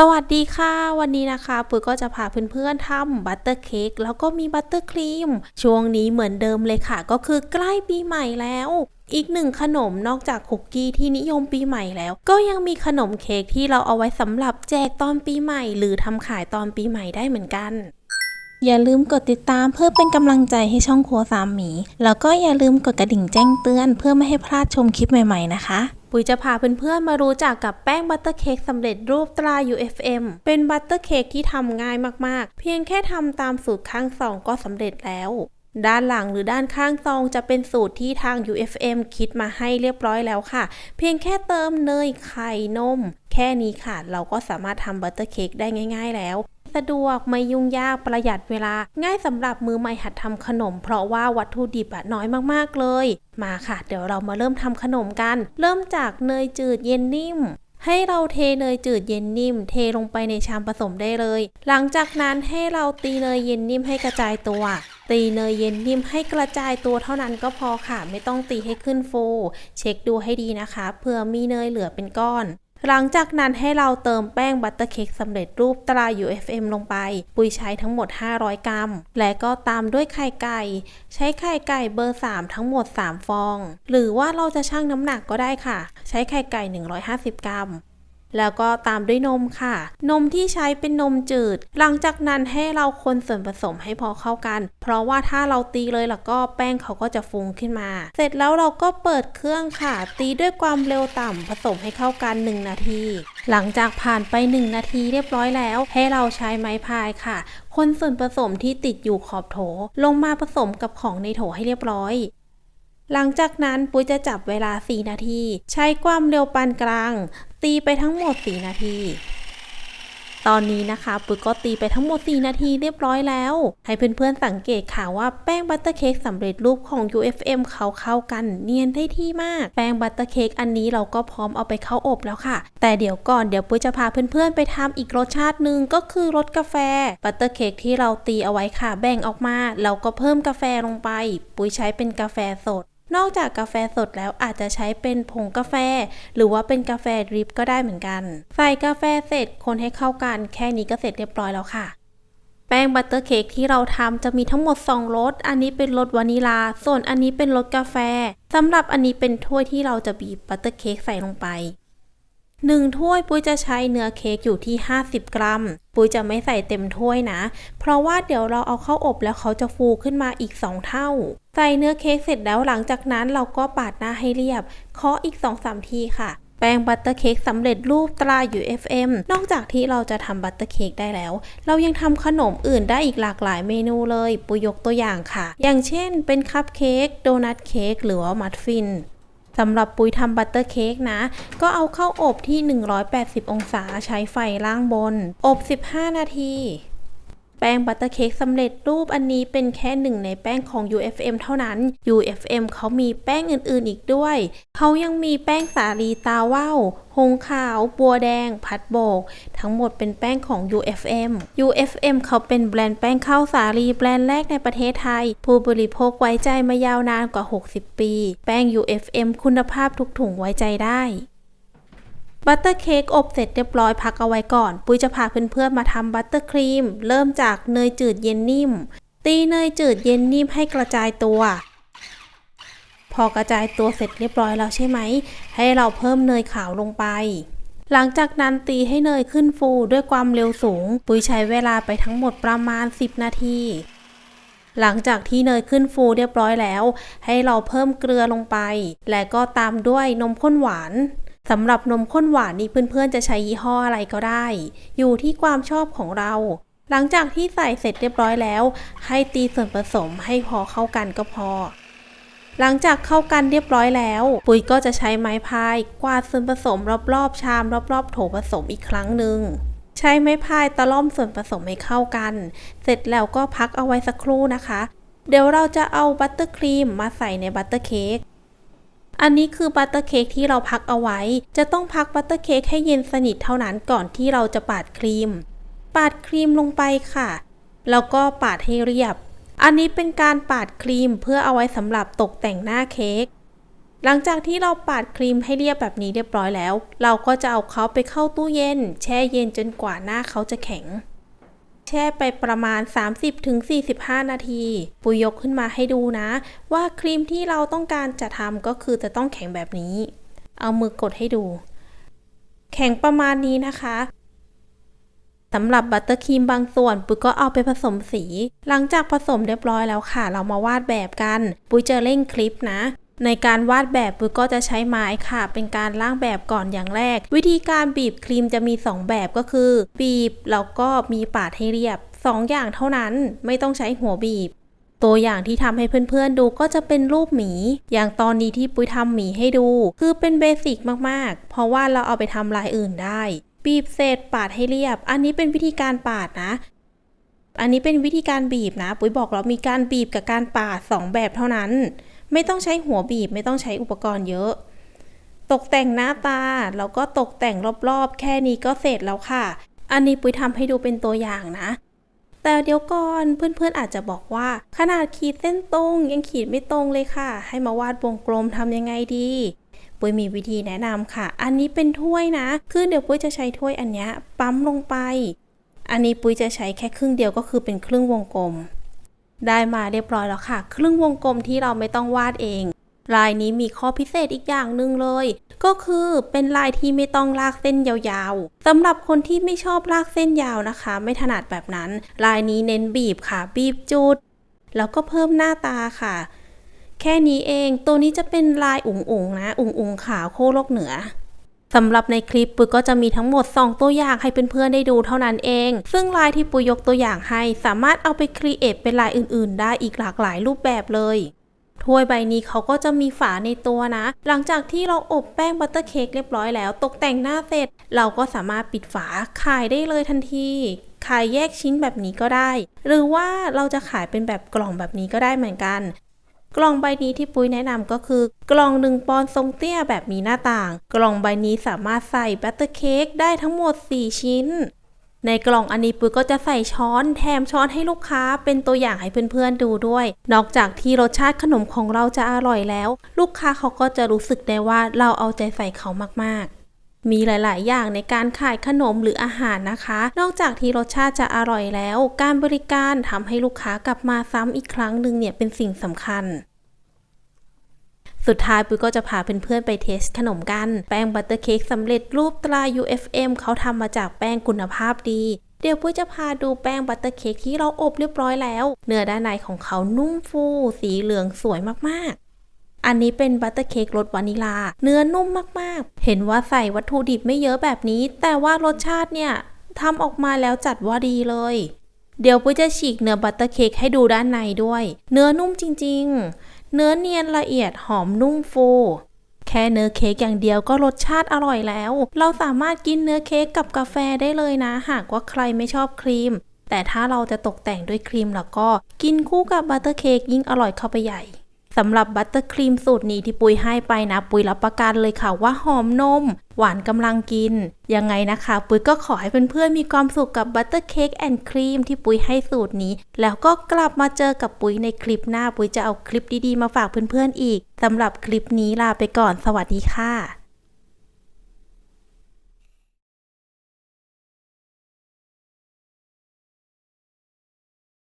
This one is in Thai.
สวัสดีค่ะ วันนี้นะคะปุ๋ยก็จะพาเพื่อนๆทำบัตเตอร์เค้กแล้วก็มีบัตเตอร์ครีม ช่วงนี้เหมือนเดิมเลยค่ะ ก็คือใกล้ปีใหม่แล้วอีกหนึ่งขนมนอกจากคุกกี้ที่นิยมปีใหม่แล้ว ก็ยังมีขนมเค้กที่เราเอาไว้สำหรับแจกตอนปีใหม่ หรือทำขายตอนปีใหม่ได้เหมือนกัน อย่าลืมกดติดตามเพื่อเป็นกำลังใจให้ช่องครัวสามหมี แล้วก็อย่าลืมกดกระดิ่งแจ้งเตือน เพื่อไม่ให้พลาดชมคลิปใหม่ ๆ นะคะ ปุ๋ยจะพาเพื่อนๆมารู้จักกับแป้งบัตเตอร์เค้กสำเร็จรูปตรา UFM เป็นบัตเตอร์เค้กที่ทำง่ายมากๆ เพียงแค่ทำตามสูตรข้างซองก็สำเร็จแล้ว ด้านหลังหรือด้านข้างซองจะเป็นสูตรที่ทาง UFM คิดมาให้เรียบร้อยแล้วค่ะ เพียงแค่เติมเนยไข่นม แค่นี้ค่ะ เราก็สามารถทำบัตเตอร์เค้กได้ง่าย ๆ แล้ว สะดวกไม่ยุ่งยากประหยัดเวลา ง่ายสำหรับมือใหม่หัดทำขนม เพราะว่าวัตถุดิบอะน้อยมากๆเลย มาค่ะ เดี๋ยวเรามาเริ่มทำขนมกัน เริ่มจากเนยจืดเย็นนิ่มให้เราเทเนยจืดเย็นนิ่ม เทลงไปในชามผสมได้เลย หลังจากนั้นให้เราตีเนยเย็นนิ่มให้กระจายตัว ตีเนยเย็นนิ่มให้กระจายตัวเท่านั้นก็พอค่ะ ไม่ต้องตีให้ขึ้นฟู เช็คดูให้ดีนะคะเผื่อมีเนยเหลือเป็นก้อน หลังจากนั้นให้เราเติมแป้งบัตเตอร์เค้กสำเร็จรูปตรา UFM ลงไป ปุยใช้ทั้งหมด 500 กรัม และก็ตามด้วยไข่ไก่ ใช้ไข่ไก่เบอร์ 3 ทั้งหมด 3 ฟอง หรือว่าเราจะชั่งน้ำหนักก็ได้ค่ะ ใช้ไข่ไก่ 150 กรัม แล้วก็ตามด้วยนมค่ะ นมที่ใช้เป็นนมจืด หลังจากนั้นให้เราคนส่วนผสมให้พอเข้ากัน เพราะว่าถ้าเราตีเลยแล้วก็แป้งเขาก็จะฟุ้งขึ้นมา เสร็จแล้วเราก็เปิดเครื่องค่ะ ตีด้วยความเร็วต่ำผสมให้เข้ากัน 1 นาที หลังจากผ่านไป 1 นาทีเรียบร้อยแล้ว ให้เราใช้ไม้พายค่ะ คนส่วนผสมที่ติดอยู่ขอบโถ ลงมาผสมกับของในโถให้เรียบร้อยหลังจากนั้นปุ้ยจะจับเวลา 4 นาที ใช้ความเร็วปานกลางตีไปทั้งหมด 4 นาที ตอนนี้นะคะปุ้ยก็ตีไปทั้งหมด 4 นาทีเรียบร้อยแล้ว ให้เพื่อนๆสังเกตค่ะว่าแป้งบัตเตอร์เค้กสำเร็จรูปของ UFM เขาเข้ากันเนียนได้ที่มาก แป้งบัตเตอร์เค้กอันนี้เราก็พร้อมเอาไปเข้าอบแล้วค่ะ แต่เดี๋ยวก่อนเดี๋ยวปุ้ยจะพาเพื่อนๆไปทำอีกรสชาติหนึ่งก็คือรสกาแฟบัตเตอร์เค้กที่เราตีเอาไว้ค่ะแบ่งออกมา เราก็เพิ่มกาแฟลงไป ปุ้ยใช้เป็นกาแฟสด นอกจากกาแฟสดแล้วอาจจะใช้เป็นผงกาแฟ หรือว่าเป็นกาแฟดริปก็ได้เหมือนกัน ใส่กาแฟเสร็จคนให้เข้ากัน แค่นี้ก็เสร็จเรียบร้อยแล้วค่ะ แป้งบัตเตอร์เค้กที่เราทำจะมีทั้งหมด 2รสอันนี้เป็นรสวานิลา ส่วนอันนี้เป็นรสกาแฟสำหรับอันนี้เป็นถ้วยที่เราจะบีบบัตเตอร์เค้กใส่ลงไป หนึ่งถ้วยปุ้ยจะใช้เนื้อเค้กอยู่ที่ 50 กรัม ปุ้ยจะไม่ใส่เต็มถ้วยนะ เพราะว่าเดี๋ยวเราเอาเข้าอบแล้วเขาจะฟูขึ้นมาอีก 2 เท่า ใส่เนื้อเค้กเสร็จแล้วหลังจากนั้นเราก็ปาดหน้าให้เรียบเคาะอีก 2-3 ทีค่ะ แป้งบัตเตอร์เค้กสำเร็จรูปตรา UFM นอกจากที่เราจะทำบัตเตอร์เค้กได้แล้ว เรายังทำขนมอื่นได้อีกหลากหลายเมนูเลยปุยยกตัวอย่างค่ะ อย่างเช่น เป็นคัพเค้กโดนัทเค้กหรือว่ามัฟฟิน สำหรับปุยทำบัตเตอร์เค้กนะ ก็เอาเข้าอบที่ 180 องศาใช้ไฟล่างบน อบ 15 นาที แป้งบัตเตอร์เค้กสำเร็จรูปอันนี้เป็นแค่หนึ่งในแป้งของ UFM เท่านั้น UFM เขามีแป้งอื่นๆอีกด้วย เขายังมีแป้งสาลีตาว่าวหงขาว บัวแดง พัดโบก ทั้งหมดเป็นแป้งของ UFM UFM เขาเป็นแบรนด์แป้งข้าวสาลีแบรนด์แรกในประเทศไทย ผู้บริโภคไว้ใจมายาวนานกว่า 60 ปี แป้ง UFM คุณภาพทุกถุงไว้ใจได้ บัตเตอร์เค้กอบเสร็จเรียบร้อยพักเอาไว้ก่อน ปุ้ยจะพาเพื่อนๆมาทำบัตเตอร์ครีม เริ่มจากเนยจืดเย็นนิ่ม ตีเนยจืดเย็นนิ่มให้กระจายตัว พอกระจายตัวเสร็จเรียบร้อยแล้วใช่ไหม ให้เราเพิ่มเนยขาวลงไป หลังจากนั้นตีให้เนยขึ้นฟูด้วยความเร็วสูง ปุ้ยใช้เวลาไปทั้งหมดประมาณ 10 นาทีหลังจากที่เนยขึ้นฟูเรียบร้อยแล้ว ให้เราเพิ่มเกลือลงไป และก็ตามด้วยนมข้นหวาน สำหรับนมข้นหวานนี่เพื่อนๆจะใช้ยี่ห้ออะไรก็ได้ อยู่ที่ความชอบของเรา หลังจากที่ใส่เสร็จเรียบร้อยแล้ว ให้ตีส่วนผสมให้พอเข้ากันก็พอ หลังจากเข้ากันเรียบร้อยแล้ว ปุ๋ยก็จะใช้ไม้พายกวาดส่วนผสมรอบๆชาม รอบๆโถผสมอีกครั้งหนึ่งใช้ไม้พายตะล่อมส่วนผสมให้เข้ากัน เสร็จแล้วก็พักเอาไว้สักครู่นะคะ เดี๋ยวเราจะเอาบัตเตอร์ครีมมาใส่ในบัตเตอร์เค้ก อันนี้คือบัตเตอร์เค้กที่เราพักเอาไว้ จะต้องพักบัตเตอร์เค้กให้เย็นสนิทเท่านั้นก่อนที่เราจะปาดครีม ปาดครีมลงไปค่ะ แล้วก็ปาดให้เรียบ อันนี้เป็นการปาดครีมเพื่อเอาไว้สำหรับตกแต่งหน้าเค้ก หลังจากที่เราปาดครีมให้เรียบแบบนี้เรียบร้อยแล้ว เราก็จะเอาเขาไปเข้าตู้เย็น แช่เย็นจนกว่าหน้าเขาจะแข็ง แช่ไปประมาณ 30-45 นาที ปุยยกขึ้นมาให้ดูนะ ว่าครีมที่เราต้องการจะทำก็คือจะต้องแข็งแบบนี้ เอามือกดให้ดู แข็งประมาณนี้นะคะสำหรับบัตเตอร์ครีมบางส่วน ปุยก็เอาไปผสมสี หลังจากผสมเรียบร้อยแล้วค่ะ เรามาวาดแบบกัน ปุยจะเร่งคลิปนะ ในการวาดแบบปุยก็จะใช้ไม้ค่ะ เป็นการล่างแบบก่อนอย่างแรก วิธีการบีบครีมจะมี 2 แบบก็คือ บีบแล้วก็มีปาดให้เรียบ 2ออย่างเท่านั้นไม่ต้องใช้หัวบีบ ตัวอย่างที่ทำให้เพื่อนๆดูก็จะเป็นรูปหมี อย่างตอนนี้ที่ปุ้ยทำหมีให้ดู คือเป็นเบสิกมากๆ เพราะว่าเราเอาไปทำลายอื่นได้ บีบเศษปาดให้เรียบ อันนี้เป็นวิธีการปาดนะอันนี้เป็นวิธีการบีบนะ ปุ้ยบอกเรามีการบีบกับการปาด 2 แบบเท่านั้น ไม่ต้องใช้หัวบีบไม่ต้องใช้อุปกรณ์เยอะ ตกแต่งหน้าตา แล้วก็ตกแต่งรอบๆ แค่นี้ก็เสร็จแล้วค่ะ อันนี้ปุ้ยทำให้ดูเป็นตัวอย่างนะ แต่เดี๋ยวก่อนเพื่อนๆอาจจะบอกว่า ขนาดขีดเส้นตรงยังขีดไม่ตรงเลยค่ะ ให้มาวาดวงกลมทำยังไงดีปุ้ยมีวิธีแนะนำค่ะ อันนี้เป็นถ้วยนะ คือเดี๋ยวปุ้ยจะใช้ถ้วยอันนี้ปั๊มลงไป อันนี้ปุ้ยจะใช้แค่ครึ่งเดียวก็คือเป็นครึ่งวงกลม ได้มาเรียบร้อยแล้วค่ะ ครึ่งวงกลมที่เราไม่ต้องวาดเอง ลายนี้มีข้อพิเศษอีกอย่างหนึ่งเลย ก็คือเป็นลายที่ไม่ต้องลากเส้นยาวๆสำหรับคนที่ไม่ชอบลากเส้นยาวนะคะ ไม่ถนัดแบบนั้น ลายนี้เน้นบีบค่ะ บีบจุด แล้วก็เพิ่มหน้าตาค่ะ แค่นี้เอง ตัวนี้จะเป็นลายอุ๋งๆนะ อุงอุ๋งๆขาวโคโลกเหนือ สำหรับในคลิปปุยก็จะมีทั้งหมด 2 ตัวอย่างให้เพื่อนๆได้ดูเท่านั้นเอง ซึ่งลายที่ปุยยกตัวอย่างให้สามารถเอาไปครีเอทเป็นลายอื่นๆ ได้อีกหลากหลายรูปแบบเลยถ้วยใบนี้เขาก็จะมีฝาในตัวนะ หลังจากที่เราอบแป้งบัตเตอร์เค้กเรียบร้อยแล้ว ตกแต่งหน้าเสร็จ เราก็สามารถปิดฝาขายได้เลยทันทีขายแยกชิ้นแบบนี้ก็ได้ หรือว่าเราจะขายเป็นแบบกล่องแบบนี้ก็ได้เหมือนกัน กล่องใบนี้ที่ปุ้ยแนะนำก็คือ กล่องหนึ่งปอนทรงเตี้ยแบบมีหน้าต่าง กล่องใบนี้สามารถใส่บัตเตอร์เค้กได้ทั้งหมด 4 ชิ้น ในกล่องอันนี้ปุ้ยก็จะใส่ช้อนแถมช้อนให้ลูกค้าเป็นตัวอย่างให้เพื่อนๆดูด้วย นอกจากที่รสชาติขนมของเราจะอร่อยแล้ว ลูกค้าเขาก็จะรู้สึกได้ว่าเราเอาใจใส่เขามากๆ มีหลาย ๆ อย่างในการขายขนมหรืออาหารนะคะ นอกจากที่รสชาติจะอร่อยแล้ว การบริการทำให้ลูกค้ากลับมาซ้ำอีกครั้งหนึ่งเนี่ยเป็นสิ่งสำคัญสุดท้ายปุ้ยก็จะพาเพื่อนๆไปเทสขนมกัน แป้งบัตเตอร์เค้กสำเร็จรูปตรา UFM เขาทำมาจากแป้งคุณภาพดี เดี๋ยวปุ้ยจะพาดูแป้งบัตเตอร์เค้กที่เราอบเรียบร้อยแล้ว เนื้อด้านในของเขานุ่มฟู สีเหลืองสวยมากๆ อันนี้เป็นบัตเตอร์เค้กรสวานิลา เนื้อนุ่มมากๆ เห็นว่าใส่วัตถุดิบไม่เยอะแบบนี้ แต่ว่ารสชาติเนี่ยทำออกมาแล้วจัดว่าดีเลย เดี๋ยวปุ้ยจะฉีกเนื้อบัตเตอร์เค้กให้ดูด้านในด้วย เนื้อนุ่มจริงๆ เนื้อเนียนละเอียดหอมนุ่มฟูแค่เนื้อเค้กอย่างเดียวก็รสชาติอร่อยแล้ว เราสามารถกินเนื้อเค้กกับกาแฟได้เลยนะ หากว่าใครไม่ชอบครีม แต่ถ้าเราจะตกแต่งด้วยครีมแล้วก็ กินคู่กับบัตเตอร์เค้กยิ่งอร่อยเข้าไปใหญ่ สำหรับบัตเตอร์ครีมสูตรนี้ที่ปุยให้ไปนะ ปุยรับประกันเลยค่ะว่าหอมนม หวานกำลังกิน ยังไงนะคะ ปุยก็ขอให้เพื่อนๆมีความสุขกับบัตเตอร์เค้กแอนด์ครีมที่ปุยให้สูตรนี้ แล้วก็กลับมาเจอกับปุยในคลิปหน้า ปุยจะเอาคลิปดีๆมาฝากเพื่อนๆอีกสำหรับคลิปนี้ลาไปก่อนสวัสดีค่ะ